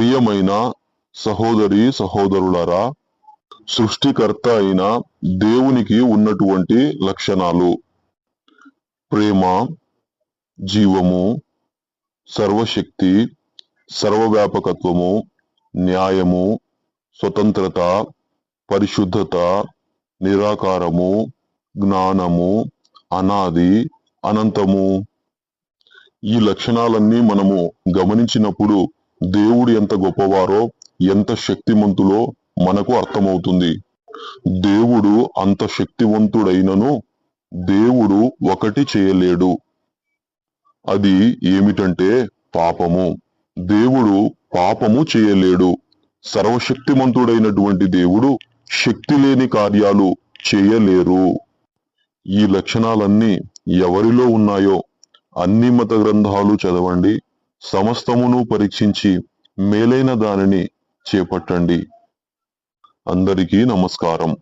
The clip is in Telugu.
ప్రియమైన సహోదరి సహోదరులరా సృష్టికర్త అయిన దేవునికి ఉన్నటువంటి లక్షణాలు. ప్రేమ జీవము సర్వశక్తి సర్వవ్యాపకత్వము న్యాయము స్వతంత్రత పరిశుద్ధత నిరాకారము జ్ఞానము అనాది అనంతము. ఈ లక్షణాలన్నీ మనము గమనించినప్పుడు దేవుడు ఎంత గొప్పవారో ఎంత శక్తిమంతులో మనకు అర్థమవుతుంది. దేవుడు అంత శక్తివంతుడైనను దేవుడు ఒకటి చేయలేడు. అది ఏమిటంటే పాపము. దేవుడు పాపము చేయలేడు. సర్వశక్తిమంతుడైనటువంటి దేవుడు శక్తి లేని కార్యాలు చేయలేరు. ఈ లక్షణాలన్నీ ఎవరిలో ఉన్నాయో అన్ని మత గ్రంథాలు చదవండి. సమస్తమును పరీక్షించి మేలైన దానిని చేపట్టండి. అందరికీ నమస్కారం.